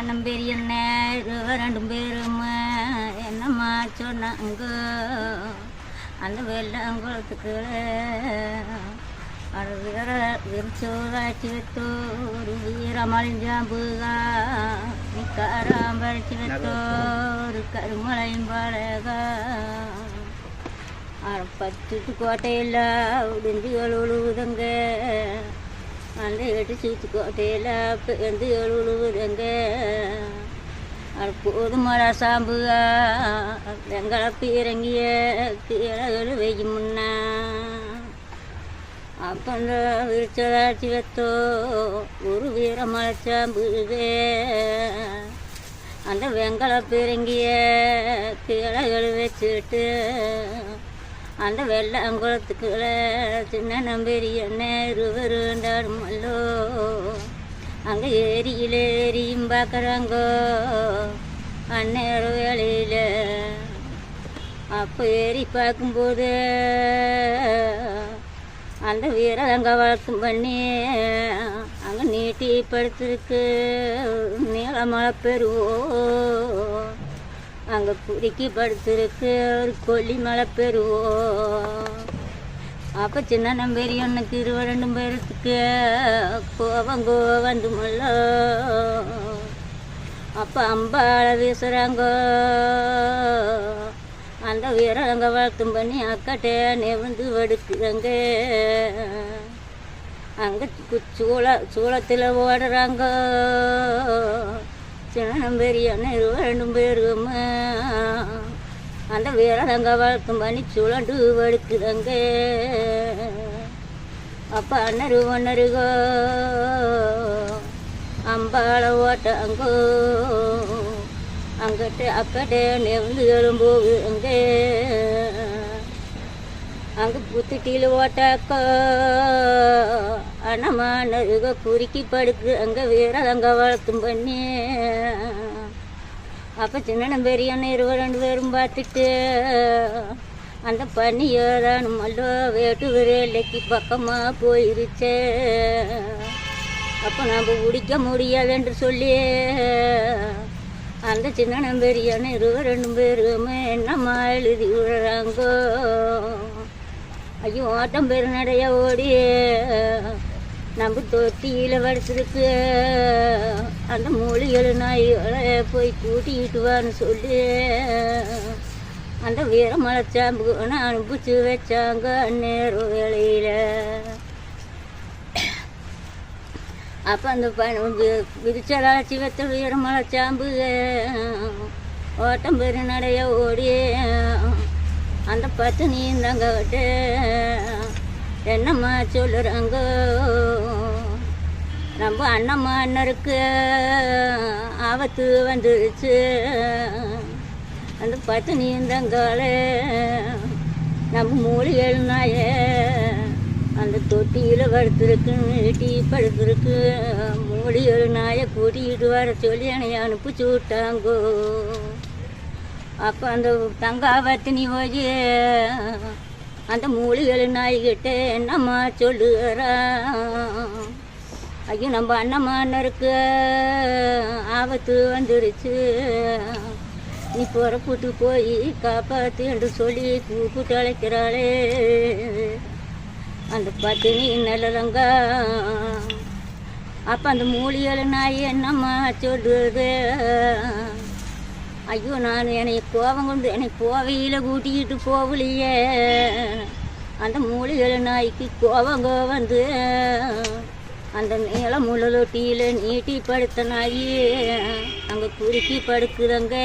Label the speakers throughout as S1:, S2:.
S1: சின்ன பெரிய என்ன? ரெண்டும் பேரும்? என்னம்மா சொன்னாங்க? அந்த வெள்ளாங்குளத்துக்கு அது வீர விரிச்சோராட்சி வைத்தோ ஒரு வீரமழிஞ்சாம்புகா நிக்காராம் பறிச்சு வைத்தோ ஒரு கருமலையும் பழகா பத்துட்டு கோட்டையில் உடிஞ்சுகள் உழுவுதங்க. அந்த எட்டு சூத்து கோட்டையில் பெருந்துகள் உழுவுதங்க அது வெங்கலப்பு இறங்கிய கீழே வெய்யும் முன்னா. அப்போ அந்த விரிச்சதாட்சி வைத்தோ ஒரு வீரமலை சாம்புவே அந்த வெங்கலப்பு இறங்கிய கீழே வச்சுட்டு அந்த வெள்ளாங்குளத்துக்குள்ள சின்ன நம்பெரிய இருவருண்டாடுமல்லோ அங்கே ஏரியில் ஏரியும் பார்க்குறாங்கோ அந்நேரம் வேலையில் அப்போ ஏறி பார்க்கும்போது அந்த வீரர் அங்கே வழக்கம் பண்ணி அங்கே நீட்டி படுத்திருக்கு நீளமலை பெறுவோம் அங்கே குறுக்கி படுத்திருக்கு ஒரு கொல்லி மலை பெறுவோம். அப்போ சின்ன நம்பேரி இருபது ரெண்டு பேருக்கு கோவம் கோவந்து முல்ல அப்போ அம்பாள வீசுகிறாங்கோ அந்த வீரர் அங்கே வளர்த்தும் பண்ணி அக்கட்டே நெவந்து வடுக்குறாங்க. அங்கே சூள சூளத்தில் ஓடுறாங்க. சினம் பெரியன்னு ரெண்டும் பேரும் அந்த வீரதங்க வழக்கம் பண்ணி சுழண்டு வடுக்குதங்க அப்பா அண்ணரு ஒன்னருகோ அம்பாள ஓட்டாங்கோ. அங்கிட்ட அக்கட்டே நெருந்து எழும்போது அங்கே அங்கே புத்துட்டியில் ஓட்டாக்கோ. அண்ணம்மா நருக குறுக்கி படுக்கு அங்கே வீர அங்கே வளர்த்தும் பண்ணி. அப்போ சின்ன பெரியண்ண இருவ ரெண்டு பேரும் பார்த்துட்டு அந்த பண்ணி ஏதானு மல்லோ வேட்டு வேலைக்கு பக்கமாக போயிருச்சே. அப்போ நம்ம பிடிக்க முடியாது என்று சொல்லி அந்த சின்ன பெரியண்ண இருவ ரெண்டு பேருமே என்னம்மா எழுதி விடுறாங்கோ. ஐயோ ஓட்டம் பெருநடைய ஓடி நம்ம தொட்டியில் வடிச்சதுக்கு அந்த மூலிகள் நாய்களை போய் கூட்டிக்கிட்டு வான்னு சொல்லி அந்த வீர மலைச்சாம்பு அனுப்பிச்சு வச்சாங்க அந்நேரம் வேலையில் அப்போ அந்த விரிச்சலாச்சி வைத்த வீர மலைச்சாம்பு ஓட்டம் பெருநடைய ஓடி அந்த பத்து நீந்தாங்க விட்டு என்னம்மா சொல்லுறாங்க? நம்ம அண்ணம்மா அண்ணருக்கு ஆபத்து வந்துருச்சு. அந்த பத்து நீந்தங்காலே நம்ம மூலிகள் நாய அந்த தொட்டியில் படுத்துருக்கு நீட்டி படுத்துருக்கு. மூலிகள் நாயை கூட்டிகிட்டு வர சொல்லி என்னை அனுப்பிச்சு விட்டாங்கோ. அப்போ அந்த தங்காவத்தினி போய் அந்த மூலிகள் நாய்கிட்ட என்னம்மா சொல்லுறா? ஐயோ நம்ம அண்ணம்மானருக்கு ஆபத்து வந்துடுச்சு. நீ புறப்பட்டு போய் காப்பாத்து என்று சொல்லி கூப்பிட்டு அழைக்கிறாளே. அந்த பத்தினி நல்லதங்க அப்போ அந்த மூலிகள் நாய் என்னம்மா சொல்லுது ஐயோ நான் என்னை கோபம் கொண்டு என்னை கோவையில் கூட்டிக்கிட்டு போகலையே. அந்த மூலிகள் நாய்க்கு கோபங்க வந்து அந்த நீள முள்ளொட்டியில் நீட்டி படுத்த நாய் அங்கே குறுக்கி படுக்குதுங்க.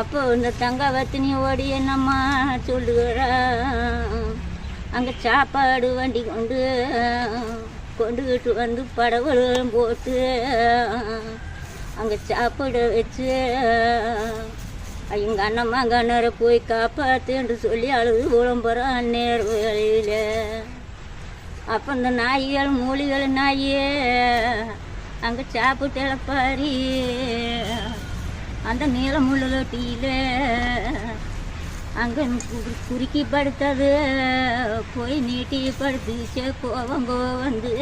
S1: அப்போ இந்த தங்கவத்தினி ஓடி என்னம்மா சொல்லுகிறா அங்கே சாப்பாடு வண்டி கொண்டு கொண்டுக்கிட்டு வந்து படவலும் போட்டு அங்கே சாப்பிட வச்சு. எங்கள் அண்ணம்மா அங்கே அண்ணரை போய் காப்பாற்றுன்னு சொல்லி அழுது விளம்பரம் நேர் வேலையில் அப்போ இந்த நாய்கள் மூலிகள் நாயே அங்கே சாப்பிட்டு பாரி அந்த நீளமுள்ள முள்ளொட்டியில் அங்கே குறுக்கி படுத்தது. போய் நீட்டி படுத்துச்சே. கோவம் வந்து.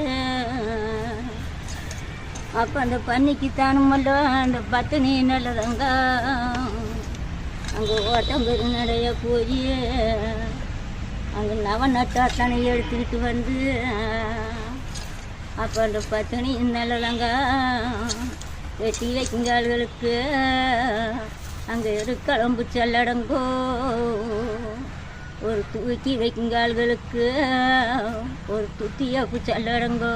S1: அப்போ அந்த பன்னிக்கு தானுமல்ல அந்த பத்தினி நல்லதங்க அங்கே ஓட்டம் நடைய போய் அங்கே நவ நட்டாத்தனை எடுத்துக்கிட்டு வந்து அப்போ அந்த பத்தினி நல்லதங்க வெட்டி வைக்குங்கால்களுக்கு அங்கே இருக்களம்பு செல்லடங்கோ ஒரு தூக்கி வைக்குங்கால்களுக்கு ஒரு துத்தியப்பு செல்லடங்கோ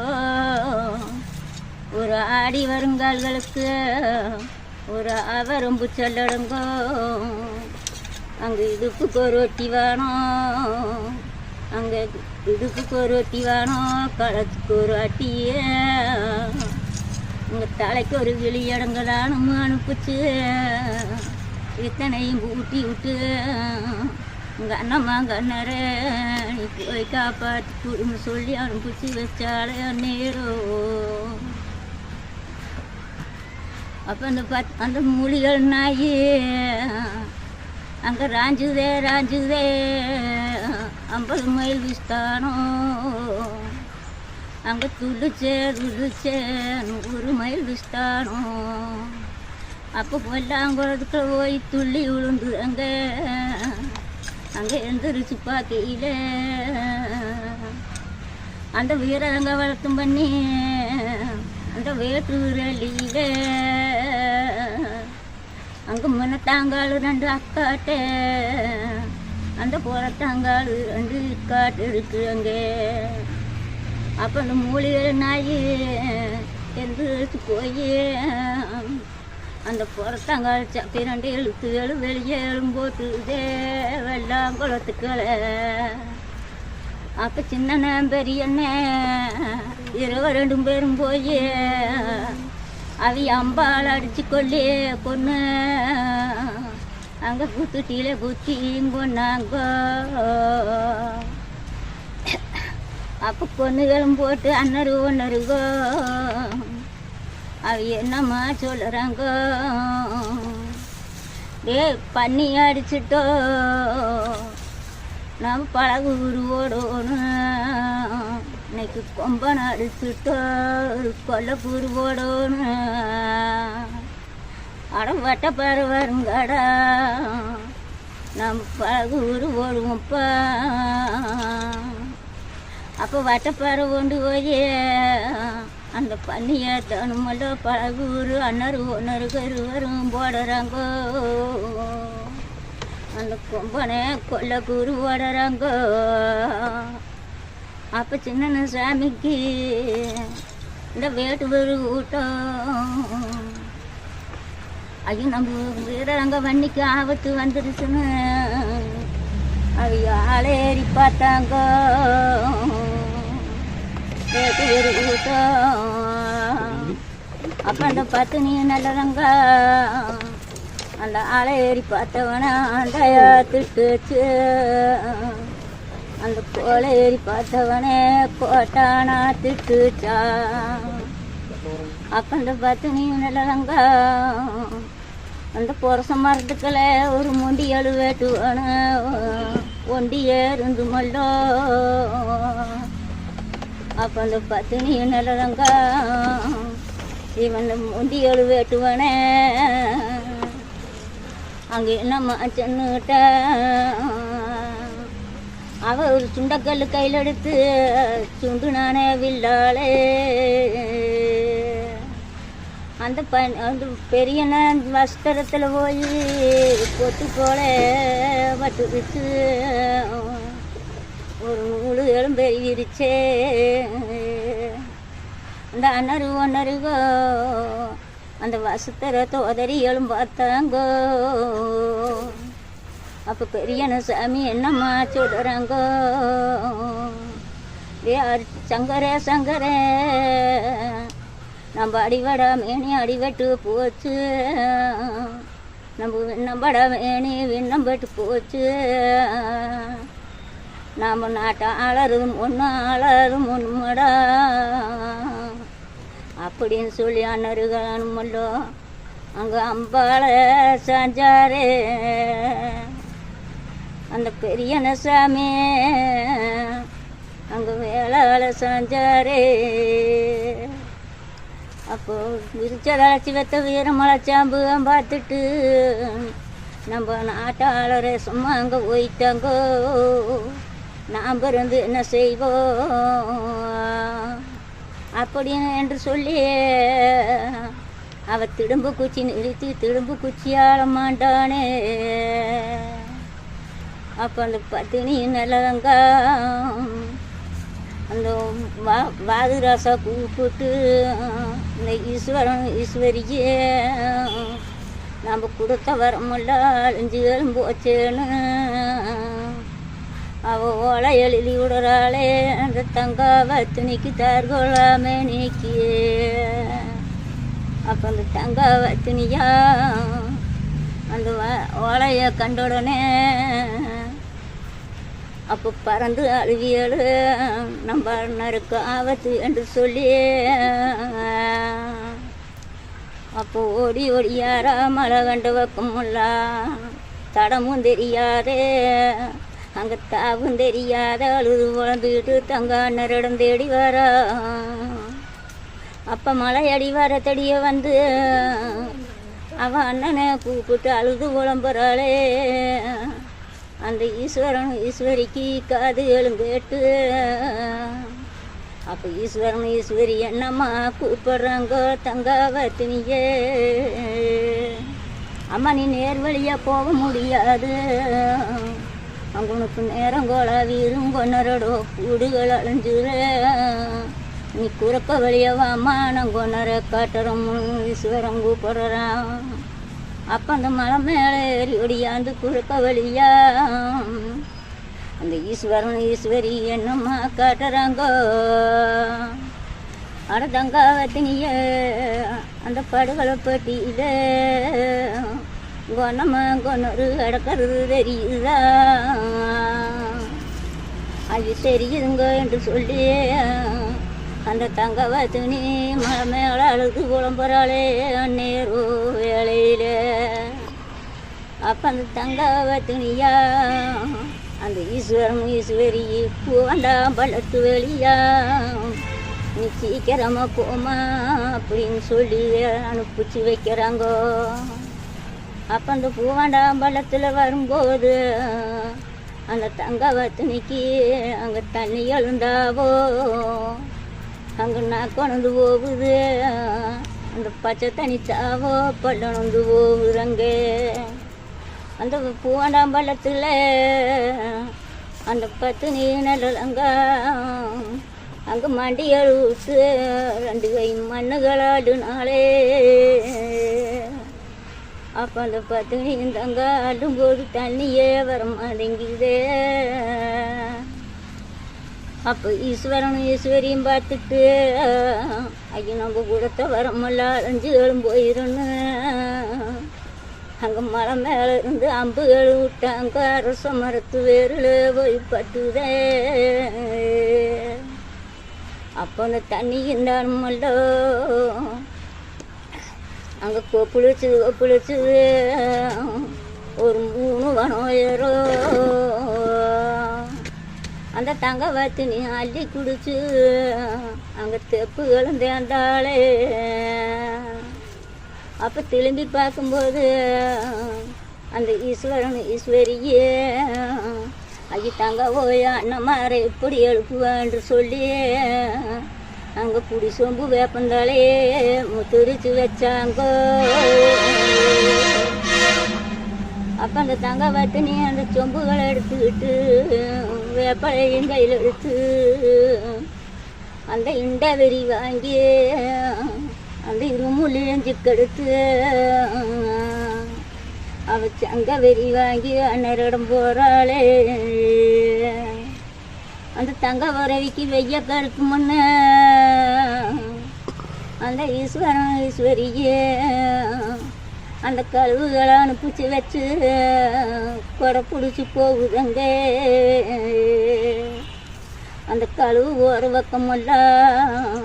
S1: ஒரு ஆடி வருங்கால்களுக்கு ஒரு அவரம்பு செல்லடங்கோ. அங்கே இடுப்புக்கு ஒரு ஒட்டி வேணும். அங்கே இடுப்புக்கு ஒரு ஒட்டி வேணும். களத்துக்கு ஒரு அட்டியே. உங்கள் தலைக்கு ஒரு வெளியடங்கலானும் அனுப்பிச்சு. இத்தனையும் ஊட்டி விட்டு உங்கள் அண்ணம்மா கண்ணரே நீ போய் காப்பாற்றி குடும்ப சொல்லி அனுப்பிச்சு வச்சாலே நேரம் அப்போ அந்த பத் அந்த மூலிகள் நாயே அங்கே ராஞ்சுதே ராஞ்சுதே. ஐம்பது மைல் விஸ்தானோ. அங்கே துள்ளுச்சே துள்ளுச்சே நூறு மைல் விஸ்தானோ. அப்போ பொல்லாங்குளத்துக்கு போய் துள்ளி விழுந்து அங்கே அங்கே எந்திரிச்சு பார்க்கையில் அந்த வீரங்க வளர்த்தும் பண்ணி அந்த வேற்று விரலியில் அங்கே முன்னத்தாங்கால் ரெண்டு அக்காட்டே. அந்த புறத்தாங்கால் ரெண்டு காட்டு இருக்கு அங்கே. அப்போ அந்த மூலிகை நாய் எந்திரிச்சு போய். அந்த புறத்தாங்கால் சப்பி ரெண்டு எழுத்து எழு வெளியே எழும்போட்டுதே வெள்ளாம் குளத்துக்களை. அப்போ சின்ன பெரியண்ண இரவு ரெண்டும் பேரும் போய். அவி அம்பால் அடிச்சு கொள்ளே பொண்ணு. அங்கே குத்துட்டியில குத்தி கொண்டாங்க அப்போ பொண்ணுகளும் போட்டு அண்ணரு ஒன்னருகோ அவ என்னம்மா சொல்லுறாங்க டே பண்ணி அடிச்சிட்டோ. நம்ம பழகு உருவோடணும் இன்னைக்கு கொம்பன் அடிச்சுட்டோ கொல்ல போடணும் அடம் வட்ட வருங்கடா நம்ம பழகு உருவோடுவோம்ப்பா அப்போ வட்டப்பாறை கொண்டு போய். அந்த பண்ணியை தனுமல்லோ பழகு ஊரு அன்னரு ஒன்னரு கருவரும் போடுறாங்கோ. அந்த கொம்பனை கொல்ல கூறு போடுறாங்கோ அப்போ சின்ன சாமிக்கு இந்த வேட்டு ஒரு கூட்டம் ஐயோ நம்ம வீரரங்க வண்டிக்கு ஆபத்து வந்துருச்சுன்னு ஐயோ ஆளேறி பார்த்தாங்க. வேட்டு ஒரு கூட்டம் அப்போ அந்த பத்து நீ நல்லவங்க அந்த அலை ஏறி பார்த்தவன அந்த திட்டுச்சு. அந்த கோலை ஏறி பார்த்தவனே போட்டானா திட்டுச்சா? அப்போ பார்த்து நீ நிலங்க அந்த புரச மரத்துக்கள ஒரு முண்டி அழுவேட்டுவான? ஒண்டி ஏருந்து மல்லோ? அப்போ அந்த நீ நிலங்க இவன் முண்டி அழுவேட்டுவானே? அங்கே என்னம்மா சென்னுட்ட? ஒரு சுண்டக்கல் கையில் எடுத்து சுண்டு நானே வில்லாளே. அந்த பன் அந்த பெரியன வஸ்திரத்தில் போய் பொத்து போல வச்சு ஒரு நூறு எலும் அந்த அண்ணரு ஒன்னருகோ அந்த வசத்திரத்தை உதறி எழும் அப்போ பெரியன சாமி என்னம்மா சொல்கிறாங்கோ ஏ சங்கரே சங்கரே நம்ம அடிவடா மேனி அடிவெட்டு போச்சு நம்ம விண்ணம்பட மேனி விண்ணம்பட்டு போச்சு நம்ம நாட்டை ஆளரும் ஒன்று ஆளரும் உண்மடா அப்படின்னு சொல்லி அண்ணருகானுமல்லோ அங்கே அம்பாள சாஞ்சாரே அந்த பெரியன சாமி அங்கே வேளாள சாஞ்சாரே. அப்போ விரிச்சதாச்சி வெத்த வீர மலைச்சாம்பு பார்த்துட்டு நம்ம நாட்டாளரை சும்மா அங்கே போயிட்டாங்கோ. நாம் இருந்து என்ன செய்வோம் அப்படின்னு என்று சொல்லி அவ திரும்ப குச்சி நிறுத்தி திரும்ப குச்சியாள மாட்டானே. அப்போ அந்த பத்தினி நிலங்க அந்த வா வாதுராசா கூப்பிட்டு இந்த ஈஸ்வரன் ஈஸ்வரியே நம்ம கொடுத்த வரமுல்ல அழிஞ்சு போச்சேன்னு. அவ ஓலை எழுதி விடுறாளே அந்த தங்காவை துணிக்கு தார்கொள்ளாமே நீக்கி அப்போ அந்த தங்காவை துணியா அந்த வ- ஓலையை கண்ட உடனே அப்போ பறந்து அழுவியல் நம்ம நறுக்கு ஆபத்து என்று சொல்லி. அப்போ ஓடி ஓடியாரா மழை கண்டு வைக்குமுல்ல தடமும் தெரியாதே. அங்கே தாவும் தெரியாத அழுது உழந்துக்கிட்டு தங்க அண்ணரிடம் தேடி வரா. அப்போ மலை அடி வர தடிய வந்து அவன் அண்ணனை கூப்பிட்டு அழுது புலம்புறாளே அந்த ஈஸ்வரன் ஈஸ்வரிக்கு காதுகளும் கேட்டு. அப்போ ஈஸ்வரன் ஈஸ்வரி என்னம்மா கூப்பிடுறாங்க தங்காவத்தினியே அம்மா நீ நேர் வழியாக போக முடியாது. அங்க உனக்கு நேரம் வீரும் கூடுகள் அழிஞ்சுற. நீ குறுக்க வழியவாம்மா நான் கொன்னரை காட்டுறோம் ஈஸ்வரன் கூப்பிடுறான். அப்போ அந்த மலை மேலே ஏறி ஒடியாந்து குறுக்க வழியா அந்த ஈஸ்வரன் ஈஸ்வரி என்னம்மா காட்டுறாங்கோ? அட தங்காவத்தினிய அந்த படுகளை பட்டியில. கொன்னம்மா கொன்னொரு அடக்கிறது தெரியுதா? அது தெரியுதுங்க என்று சொல்லி அந்த தங்கவத்தினி மலை மேல அழுது குழம்புறாளே அந்நேரோ வேலையில அப்போ அந்த தங்கவத்தினியா அந்த ஈஸ்வரம் ஈஸ்வரி பூவண்டாம் பள்ளத்து வெளியா. நீ சீக்கிரமா போமா அப்படின்னு சொல்லி அனுப்பிச்சு வைக்கிறாங்கோ. அப்போ அந்த பூவாண்டாம் வரும்போது அந்த தங்கவத்தினிக்கு அங்கே தண்ணி எழுந்தாவோ. அங்கே கொண்டு போகுது. அந்த பச்சை தனி சாவோ பள்ளணுந்து போகுதுங்க அந்த பூவாண்டாம்பள்ளத்தில் அந்த பத்து நீ நல்லங்க அங்கே மண்டி விட்டு ரெண்டு கை மண்ணுகளாடுனாலே அப்போ அந்த பத்து நீந்தங்க ஆடும்போது தண்ணியே வர மாட்டேங்குதே. அப்போ ஈஸ்வரனும் ஈஸ்வரியும் பார்த்துட்டு ஐயோ நம்ம கூடத்த வரமல்ல எழும் போயிருந்து அங்கே மலை மேலே இருந்து அம்புகள் விட்டாங்க அரச மரத்து வேரில் போய் பட்டுதே. அப்போ அந்த தண்ணி இருந்தாலுமல்லோ அங்கே கொப்புளிச்சு கொப்புளிச்சு ஒரு மூணு வனம் ஏறும் அந்த தங்க வச்சு நீ அள்ளி குடிச்சு அங்கே தெப்புகளும் தேர்ந்தாளே அப்போ திரும்பி பார்க்கும்போது அந்த ஈஸ்வரன் ஈஸ்வரியே ஐய தங்க ஓயா அண்ணமாரை எப்படி எழுப்புவான்னு சொல்லி அங்கே புடி சொம்பு வேப்பந்தாலே முத்துரிச்சு வச்சாங்கோ. அப்போ அந்த தங்க வட்டினி அந்த சொம்புகளை எடுத்துக்கிட்டு வேப்பலையும் கையில் எடுத்து அந்த இண்டை வெறி வாங்கி அந்த இருமுள்ளையும் கெடுத்து அவ சங்க வெறி வாங்கி அண்ணரிடம் போகிறாளே அந்த தங்க உறவிக்கு வெய்ய கருக்கு முன்ன அந்த ஈஸ்வரன் ஈஸ்வரியே. அந்த கழுவுகளை அனுப்பிச்சு வச்சு கொடை பிடிச்சி போகுதுங்க. அந்த கழுவு ஒரு பக்கமெல்லாம்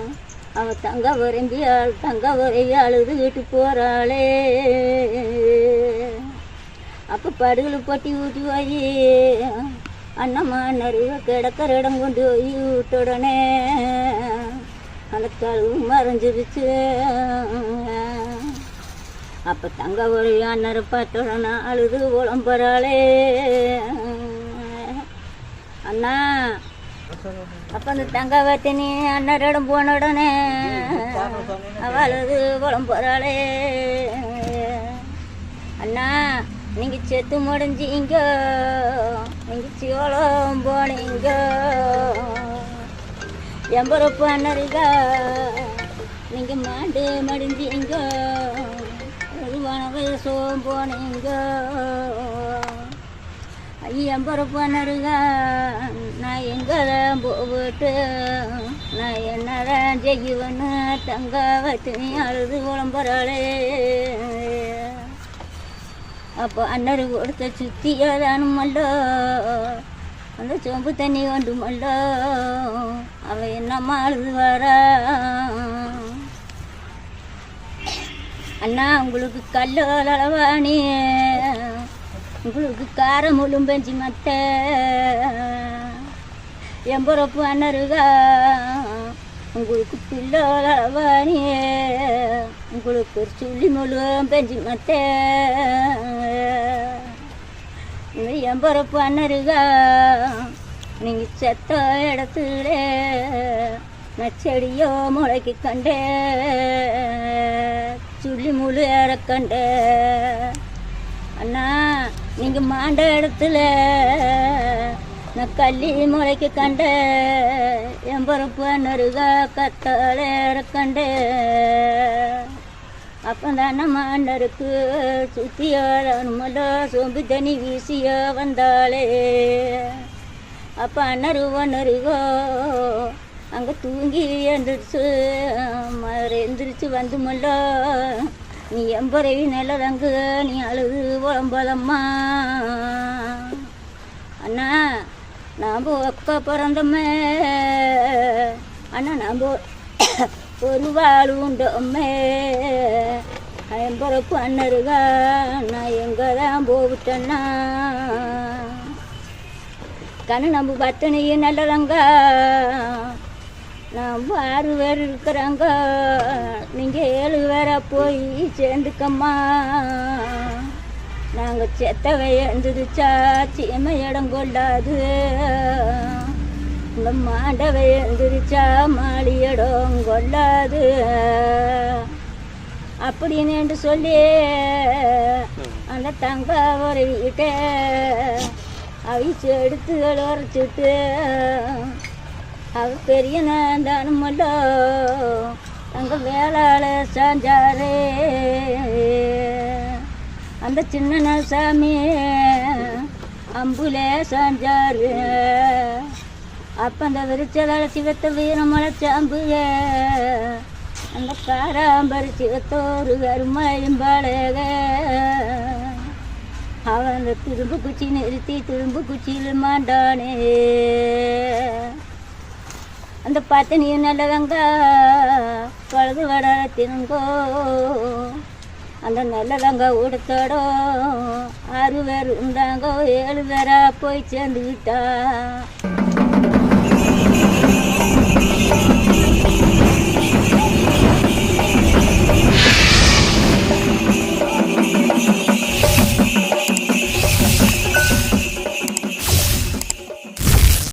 S1: அவ தங்க விரும்பி ஆள் தங்க விரைவி அழுது வீட்டு போகிறாளே அப்போ படுகுல பொட்டி ஊட்டி போய் அண்ணம்மா நிறைய கிடக்கிற இடம் கொண்டு போய் விட்ட உடனே அந்த கழுவு மறைஞ்சிருச்சு. அப்போ தங்க ஒரு அண்ணரை பார்த்தோடனே அழுது உளம்புறாளே. அண்ணா அப்போ அந்த தங்க வத்தினி அண்ணரிடம் போன உடனே அவள் அழுது உளம்புறாளே. அண்ணா நீங்கள் செத்து முடிஞ்சீங்க. நீங்கள் சோளம் போனீங்க. எம்பரப்பு அண்ணருக்கா நீங்கள் மாண்டு மடிஞ்சீங்க. உருவான வயசும் போனீங்க நான் எங்கதான் போட்டு நான் என்னதான் செய்வேன்னு தங்க வச்சு அழுது குழம்புறாளே அப்போ அண்ணரு கொடுத்த சுத்தியாதானுமல்லோ அந்த சோம்பு தண்ணி கொண்டுமல்லோ அவன் என்னம்மா அழுது வரா? அண்ணா உங்களுக்கு கல்லோலவாணி உங்களுக்கு காரம் முழும்பெஞ்சி மத்த. எம்பரப்பு அண்ணருகா உங்களுக்கு பிள்ளோலவாணி உங்களுக்கு ஒரு சுள்ளி முழுவதும் பெஞ்சி மத்த. எம்பரப்பு அண்ணருகா நீங்கள் செத்த இடத்துல நச்செடியோ முளைக்கு கண்டே. சுள்ளி முழு இறக்கண்ட அண்ணா நீங்கள் மாண்ட இடத்துல நான் கள்ளி முளைக்கு கண்ட. என் பொறுப்பு அண்ணருகா கத்தாளேற கண்டே. அப்போ தானே மாண்டருக்கு சுத்தியாரணுமல்லோ சோம்பு தனி வீசியோ வந்தாளே. அப்போ அண்ணருவோ நருகோ அங்கே தூங்கி எழுந்திரிச்சு எந்திரிச்சு வந்து வந்துமல்லோ நீ எம்பரவி நல்லதங்கு நீ அழுது உழம்பதம்மா அண்ணா நாம் ஒக்க பிறந்தோமே. அண்ணா நாம் ஒரு வாழ் உண்டோமே. எம்பரப்பு அண்ணருகா நான் எங்கே தான் போவிட்டேன்னா கண்ணு நம்ம பத்தனையும் நல்லதங்க. நம்ம ஆறு பேர் இருக்கிறாங்க. நீங்கள் ஏழு பேராக போய் சேர்ந்துக்கம்மா. நாங்கள் செத்தவை எழுந்துருச்சா? சீமை இடம் கொள்ளாது. இந்த மாண்டவை எழுந்துருச்சா? மாடி இடம் கொள்ளாது. அப்படின்னு சொல்லி அந்த தங்க ஒரு வீட்டை அவிச்சு எடுத்து உரைச்சிட்டு அவ பெரிய தானுமல்லோ தங்க வேளாள சாஞ்சாரே. அந்த சின்ன சாமி அம்புல சாஞ்சாரு. அப்போ அந்த விரிச்சதால சிவத்த வீரமலை சாம்புக அந்த காராம்பரி சிவத்தோரு கருமாயம்பாளக அவன் அந்த திரும்பு குச்சி நிறுத்தி திரும்பு குச்சியில் மாண்டானே. அந்த பத்தினி நல்லவங்க பழுது வட தினங்கோ அந்த நல்லவங்க உடுத்தடோ ஆறு பேர் இருந்தாங்க ஏழு பேரா போய் சேர்ந்துக்கிட்டா